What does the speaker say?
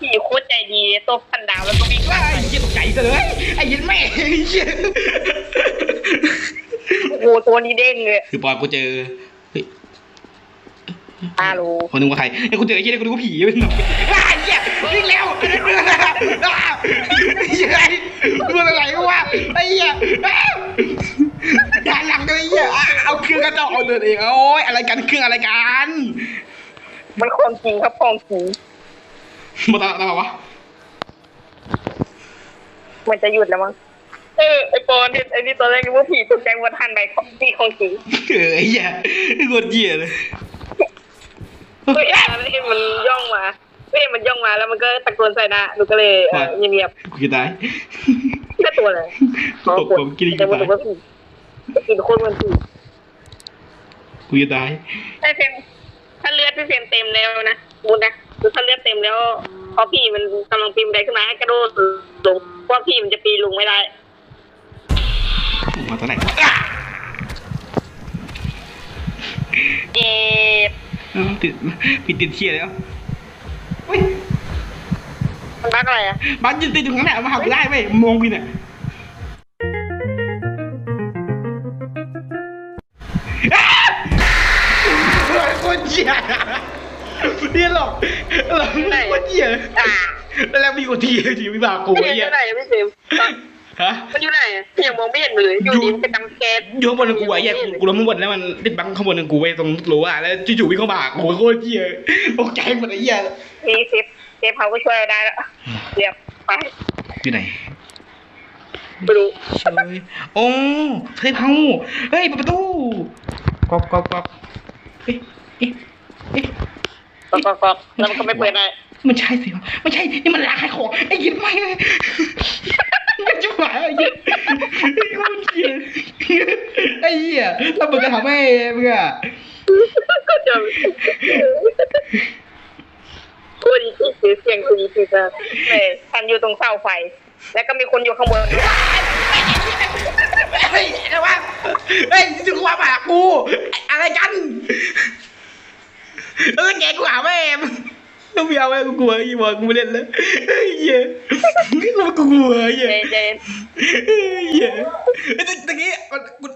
ผีโคตรใจดีตัวพันดาวแล้วก็วิ่งไอ้เหี้ยตกใจซะเลยไอ้เหี้ยแม่ไอ้เหี้ยโอ้โหตัวนี้เด้งเลยคือปอยกูเจอเฮ้ยฮัลโหลคนนึงว่าใครไอ้กูเจอไอ้เหี้ยกูนึกว่าผีเป็นหนังอ้าเหี้ยวิ่งเร็วอ้าไอ้เหี้ยมันอะไรวะไอ้เหี้ยอ้าอย่าหลังเลยไอ้เหี้ยอะเอาเครื่องกระจกเอาเดินเองโอ้ยอะไรกันเครื่องอะไรกันมันของจริงครับของจริง มาตาตาวะมันจะหยุดแล้วมั้งเออไอปอนไอนี่ตอนแรกนึกว่าผีตกใจว่าทันไปของพี่ของจริงเออไอ้เหี้ยกดเหี้ยเลยเฮ้ยอะไรมันย่องมาเฮ้ยมันย่องมาแล้วมันก็ตะโกนใส่หน้าหนูก็เลยเอ่อเงียบกูจะตายๆแค่ตัวเลยตกผมกินแต่กูมันตายถือว่าผีกินโคนมันผีกูจะตายไอเฟรมถ้าเลือด พี่เฟรมเต็มแล้วนะบูดนะคือถ้าเลือดเต็มแล้วพอพี่มันกำลังปีนได้ขึ้นมาให้กระโดดลงเพราะพี่มันจะปีนลงไม่ได้มาตอนไหนเจ็บเอ้าติดปิดติดเที่ยแล้วเฮ้ยมันบักอะไรอะบ้านยืนติดอยู่ข้างหน้ามาหากูได้ไหมมองกูเนี่ย นี่ยหรอกหรอกโคตรเหี้ยอ่าแล้วมีคนทีทีวิบากกูมันไอ้อเหี้ยยู่ไหนอะพี่เฟรมฮะมันอยู่ไหนอะพี่ยังมองไม่เห็นเลยอยู่ดีมันเป็นดำแก๊สอยู่ข้างบนกูไอ้เหี้ยกูกูล้มข้างบนแล้วมันติดบังข้างบนกูไว้ตรงรั้วอะแล้วจู่ๆวิ่งเข้ามาโอ้โหโคตรเหี้ยตกใจหมดไอ้เหี้ยนี่เซฟเซฟเขาก็ช่วยเราได้แล้วเรียบไปอยู่ไหนไปดูเฉยโอ้เฮ้ยพังเฮ้ยเปิดประตูก๊อกก๊อกก๊อกเอ๊ะเอ๊ะ เอ๊ะก๊อกก๊อกก๊อกแล้วมันก็ไม่เปิดได้มันใช่สิวะไม่ใช่ นี่มันร้านขายของไอ้ยินไม่มันจะหมายไอ้เหี้ยไอ้คนเหี้ยไอ้เหี้ยแล้วมึงจะทำให้มึงอะก็จะพูดที่คือเสียงคือคือจะเออทันอยู่ตรงเสาไฟ แล้วก็มีคนอยู่ข้างบนเฮ้ยอะไรวะเฮ้ยจะกูว่าปากกู อะไรกัน เออแกกูหาแม่มึงไม่เอาแม่กูกลัวไอ้บอลกูไม่เล่นแล้วไอ้เหี้ยแล้วกูกลัวไอ้เหี้ยเจนเจนเฮ้ยเหี้ยไอ้ตะตะกี้มันกู